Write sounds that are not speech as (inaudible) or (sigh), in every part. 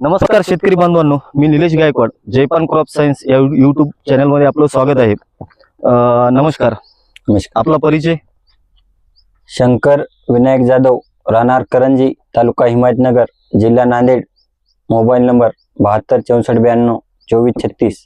नमस्कार शेतकरी बांधवांनो मी निलेश गायकवाड जयपान क्रॉप सायन्स या युट्यूब चॅनलमध्ये आपलं स्वागत आहे. नमस्कार. नमस्कार. आपला परिचय? शंकर विनायक जाधव राहणार करंजी तालुका हिमायतनगर जिल्हा नांदेड. मोबाईल नंबर बहात्तर चौसष्ट ब्याण्णव चोवीस छत्तीस.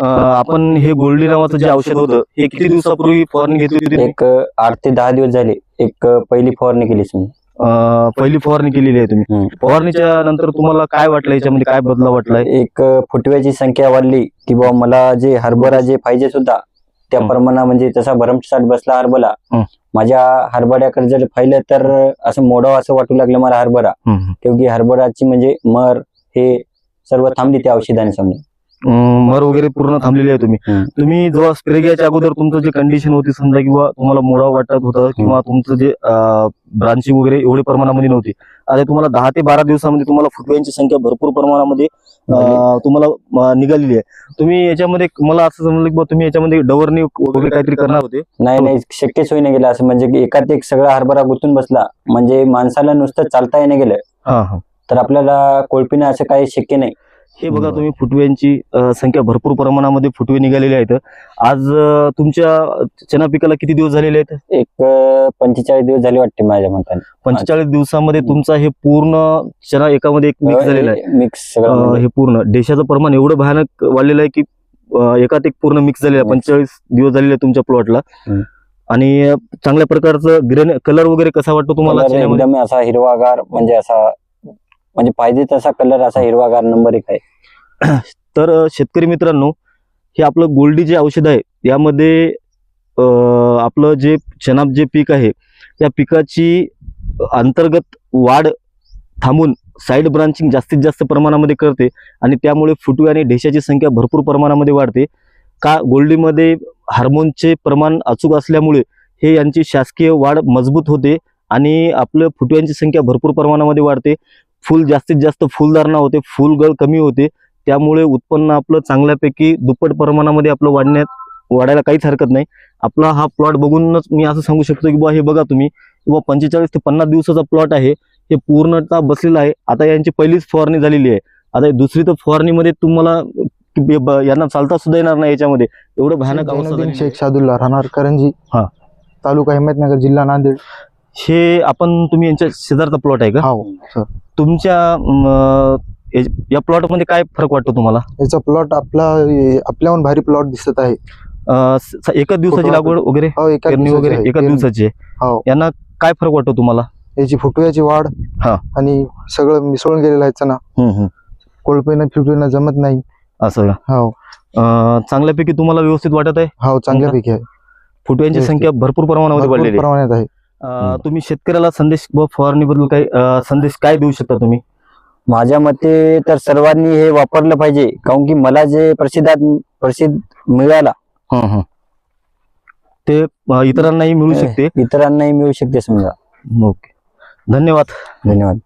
आपण हे गोल्डी नावाचं जे औषध होतं हे किती दिवसापूर्वी फवारणी घेतली होती? एक आठ ते दहा दिवस झाले. एक पहिली फवारणी केली अं, पहिली फवारणी केलेली आहे तुम्ही. फवारणीच्या नंतर तुम्हाला काय वाटलं याच्यामध्ये काय बदला वाटलाय एक फुटव्याची संख्या वाढली की बा मला जे हरभरा जे पाहिजे सुद्धा त्या. प्रमाणात म्हणजे तसा भरमसाठ बसला हरभरा हम्म. माझ्या हरभऱ्याकडे जर पाहिलं तर असं मोडावं असं वाटू लागलं मला हरभरा. क्योंकि हरभराची म्हणजे मर हे सर्व थांबली त्या औषधाने समजा मर वगैरे पूर्ण थांबलेली आहे तुम्ही. तुम्ही जेव्हा स्प्रे घ्यायच्या अगोदर तुमचं जे कंडिशन होती समजा किंवा तुम्हाला मोडा वाटत होतं किंवा तुमचं जे ब्रांचिंग वगैरे एवढे प्रमाणामध्ये नव्हती. आता तुम्हाला दहा ते बारा दिवसामध्ये तुम्हाला फुटव्यांची संख्या भरपूर प्रमाणामध्ये तुम्हाला निघालेली आहे. तुम्ही याच्यामध्ये मला असं समजलं की तुम्ही याच्यामध्ये डवरणी वगैरे काहीतरी करणार होते. नाही नाही शक्यच होईना गेलं असं. म्हणजे एकात एक सगळा हरभरा गुंतून बसला म्हणजे माणसाला नुसतं चालता येणं गेलं. तर आपल्याला कोळपीनं असं काही शक्य नाही. हे बघा. तुम्ही फुटव्यांची संख्या भरपूर प्रमाणामध्ये फुटवे निघालेले आहेत. आज तुमच्या चना पिकाला किती दिवस झालेले आहेत? एक पंचेचाळीस दिवस झाले वाटते माझ्या मताने. पंचेचाळीस दिवसामध्ये तुमचा हे पूर्ण चना एकामध्ये एक मिक्स झालेला आहे. मिक्स हे पूर्ण. देशाचं प्रमाण एवढं भयानक वाढलेलं आहे की एकात एक पूर्ण मिक्स झालेलं आहे. पंचेचाळीस दिवस झालेले तुमच्या प्लॉटला. आणि चांगल्या प्रकारचं ग्रेन कलर वगैरे कसा वाटतो तुम्हाला असा हिरवागार म्हणजे असा म्हणजे पाहिजे तसा कलर असा हिरवागार नंबर एक आहे. (coughs) तर शेतकरी मित्रांनो हे आपलं गोल्डी जे औषध आहे यामध्ये आपलं जे चना जे पीक आहे या पिकाची अंतर्गत वाढ थांबून साईड ब्रांचिंग जास्तीत जास्त प्रमाणामध्ये करते आणि त्यामुळे फुटवे आणि ढेशाची संख्या भरपूर प्रमाणामध्ये वाढते. का गोल्डीमध्ये हार्मोनचे प्रमाण अचूक असल्यामुळे हे यांची शासकीय वाढ मजबूत होते आणि आपलं फुटव्यांची संख्या भरपूर प्रमाणामध्ये वाढते. फुल जास्तीत जास्त फुलधारणा होते फुलगळ कमी होते. त्यामुळे उत्पन्न आपलं चांगल्यापैकी दुप्पट प्रमाणामध्ये आपलं वाढण्यात वाढायला काहीच हरकत नाही. आपला हा प्लॉट बघूनच मी असं सांगू शकतो की बुवा हे बघा तुम्ही. किंवा पंचेचाळीस ते पन्नास दिवसाचा प्लॉट आहे. हे पूर्णतः बसलेला आहे. आता यांची पहिलीच फवारणी झालेली आहे. आता हे दुसरी तर फवारणीमध्ये तुम्हाला बे- ब- यांना चालता सुद्धा येणार नाही याच्यामध्ये. एवढं भयानक. शेख सादुल्ला राहणार करंजी. हा. तालुका हिमतनगर जिल्हा नांदेड. हे आपण तुम्ही यांच्या शेजारचा प्लॉट आहे का? हाव सर. तुमच्या या- या प्लॉटमध्ये काय फरक वाटतो तुम्हाला? याचा प्लॉट आपला आपल्याहून भारी प्लॉट दिसत आहे. एकच दिवसाची लागवड वगैरे? हो एका पेरणी दिवसाची वगैरे आहे. एका पेरणी. दिवसाची आहे. हो. यांना काय फरक वाटतो तुम्हाला? याची फुटव्याची वाढ हा. आणि सगळं मिसळून गेलेलं आहे चना कोळपेनं फिटवेनं जमत नाही. असं का? हो. अं, चांगल्यापैकी तुम्हाला व्यवस्थित वाटत आहे? हो चांगल्यापैकी आहे. फुटव्यांची व्यवस्थित. संख्या भरपूर प्रमाणामध्ये भरपूर वाढलेली आहे. प्रमाणात आहे. तुम्ही शेतकऱ्याला संदेश व फवारणीबद्दल काही संदेश काय देऊ शकता तुम्ही? माझ्या मते तर सर्वांनी हे वापरलं पाहिजे काऊन की मला जे प्रसिद्धात प्रसिद्ध मिळाला. ते अं, इतरांनाही मिळू शकते. इतरांनाही मिळू शकते समजा. ओके. धन्यवाद. धन्यवाद.